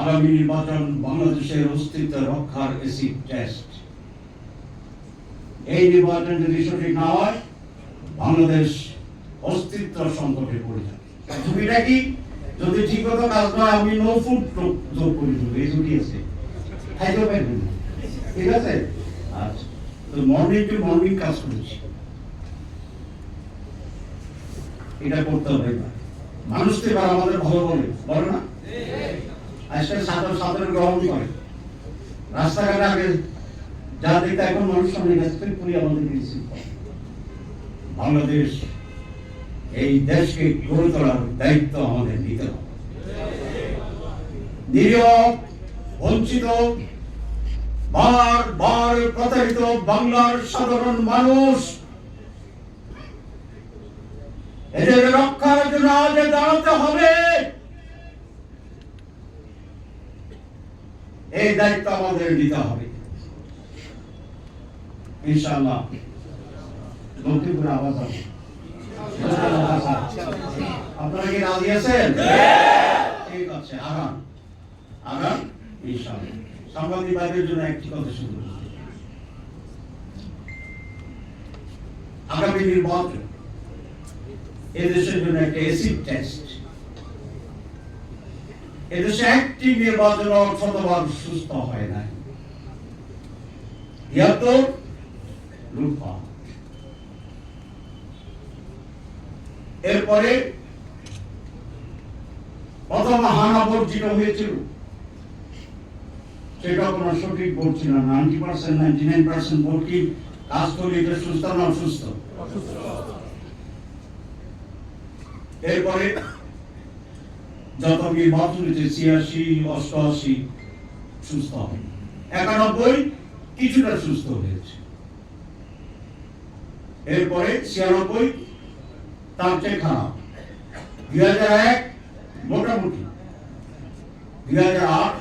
আগামী নির্বাচন বাংলাদেশের অস্তিত্ব রক্ষার এসিড টেস্ট। এই নির্বাচন যদি সঠিক না হয়, বাংলাদেশ অস্তিত্ব সংকটে পড়ে যাবে। ঝুঁকিটা কি? যদি ঠিক মতো কাজ না আমি নো ফুড যোগ করে দেবো এই ঝুঁকি আছে। ঠিক আছে? আচ্ছা মর্নিং টু মর্নিং কাজ করেছি। এটা করতে হবে এবার। মানুষ এবার আমাদের ভালো বলে বলে না? সাধারণ সাধারণ গ্রহণ করে রাস্তাঘাটে আগে যা দেখতে এখন মানুষ সামনে রিসিভ বাংলাদেশ, এই দেশকে গড়ে তোলার দায়িত্ব আমাদের নিতে হবে। নিরীহ বঞ্চিত বার বার প্রতারিত বাংলার সাধারণ মানুষ, এদের রক্ষার জন্য আজ দাঁড়াতে হবে। এই দায়িত্ব আমাদের নিতে হবে। ইনশাআল্লাহ। লক্ষ্মীপুরে আপনারা কি রাজি আছেন? ঠিক আছে, আগান। আগান, ইনশাআল্লাহ। সাংবাদিক ভাইদের জন্য একটি কথা শুধু আগামী নির্বাচন এদেশের জন্য একটা এসিড টেস্ট এদেশে একটি নির্বাচন শতবার সুস্থ হয় নাই। তিয়াত্তর এরপরে প্রথম হানা ভোট যেটা হয়েছিল। সেটা কোনো সঠিক ভোট ছিল ninety percent ninety nine percent vote কি কাজ করলে এটা সুস্থ না অসুস্থ। এরপরে যত নির্বাচন হয়েছে ছিয়াশি অষ্টআশি সুস্থ হবে। একানব্বই কিছুটা সুস্থ হয়েছে। এরপরে ছিয়ানব্বই তার চেয়ে খারাপ। দুই হাজার এক মোটামুটি। দুই হাজার আট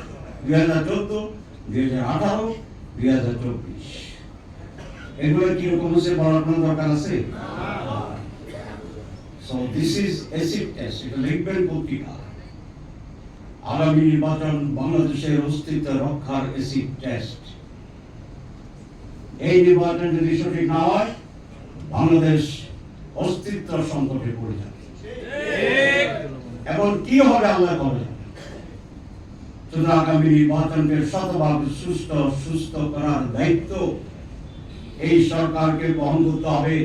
দুই হাজার চোদ্দ দুই হাজার আঠারো দুই হাজার চব্বিশ। এগুলো কীরকম হচ্ছে বলার কোনো দরকার আছে? So this is acid test, এটা লিখবেন পত্রিকা। আগামী নির্বাচন বাংলাদেশের অস্তিত্ব রক্ষার এসিড টেস্ট। এই নির্বাচন যদি সঠিক না হয়, বাংলাদেশ অস্তিত্ব সংকটে পড়ে যাবে। এখন কি হবে আল্লাহ করে আগামী নির্বাচনকে শতভাগ সুস্থ সুস্থ করার দায়িত্ব এই সরকারকে বহন করতে হবে।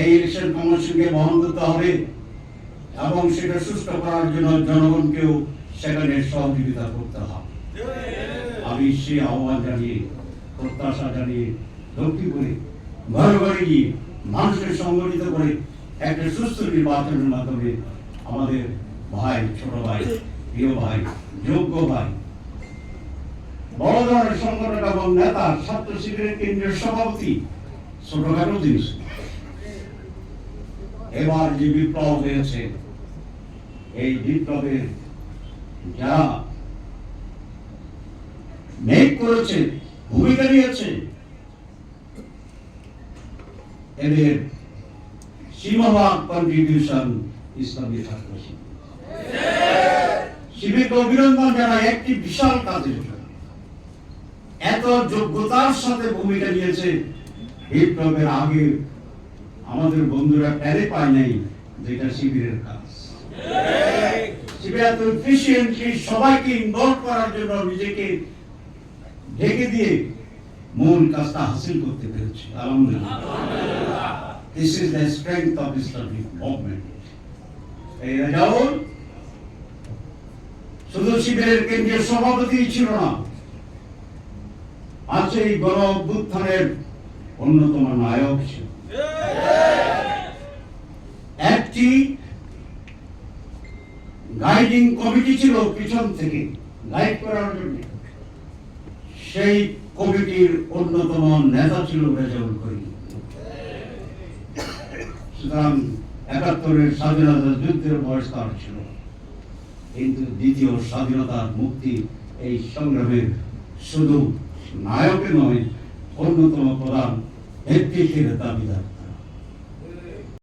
এই ইলেকশন কমিশনকে বহন করতে হবে। এবং সেটা সুস্থ করার জন্য জনগণকেও সেখানে সহযোগিতা করতে হবে আমি সেই আহ্বান জানিয়ে, প্রত্যাশা জানিয়ে লক্ষ্মীপুরে ঘরে ঘরে গিয়ে মানুষকে সংগঠিত করে একটা সুস্থ নির্বাচনের মাধ্যমে আমাদের ভাই, ছোট ভাই, প্রিয় ভাই, যোগ্য ভাই, বড় ধরনের সংগঠন এবং নেতা, ছাত্র শিবিরের কেন্দ্রীয় সভাপতি ছোটখাটো জিনিস। এবার যে বিপ্লব হয়েছে, এই বিপ্লবের যারা মেক করেছে, ভূমিকা নিয়েছে, এদের সীমাবাদ কন্ট্রিবিউশন ইসলামী ছাত্র শিবিরকে অভিনন্দন জানায় একটি বিশাল কাজের এত যোগ্যতার সাথে ভূমিকা নিয়েছে বিপ্লবের আগে আমাদের বন্ধুরা প্যারে পায় নাই যেটা শিবিরের কাজ। সবাইকে ইনভলভ করার জন্য নিজেকে ঢেকে দিয়ে মূল কাজটা হাসিল করতে পেরেছে। শুধু শিবিরের কেন্দ্রীয় সভাপতি ছিল না আছে এই গণ অভ্যুত্থানের অন্যতম নায়ক ছিল। একটি গাইডিং কমিটি ছিল পিছন থেকে গাইড করার জন্য। সেই কমিটির অন্যতম নেতা ছিল রেজাউল করিম। সুতরাং একাত্তরের স্বাধীনতা যুদ্ধের বয়স তার ছিল। কিন্তু দ্বিতীয় স্বাধীনতার মুক্তি এই সংগ্রামের শুধু নায়কে নয়, অন্যতম প্রধান ব্যক্তিত্বের দাবিদার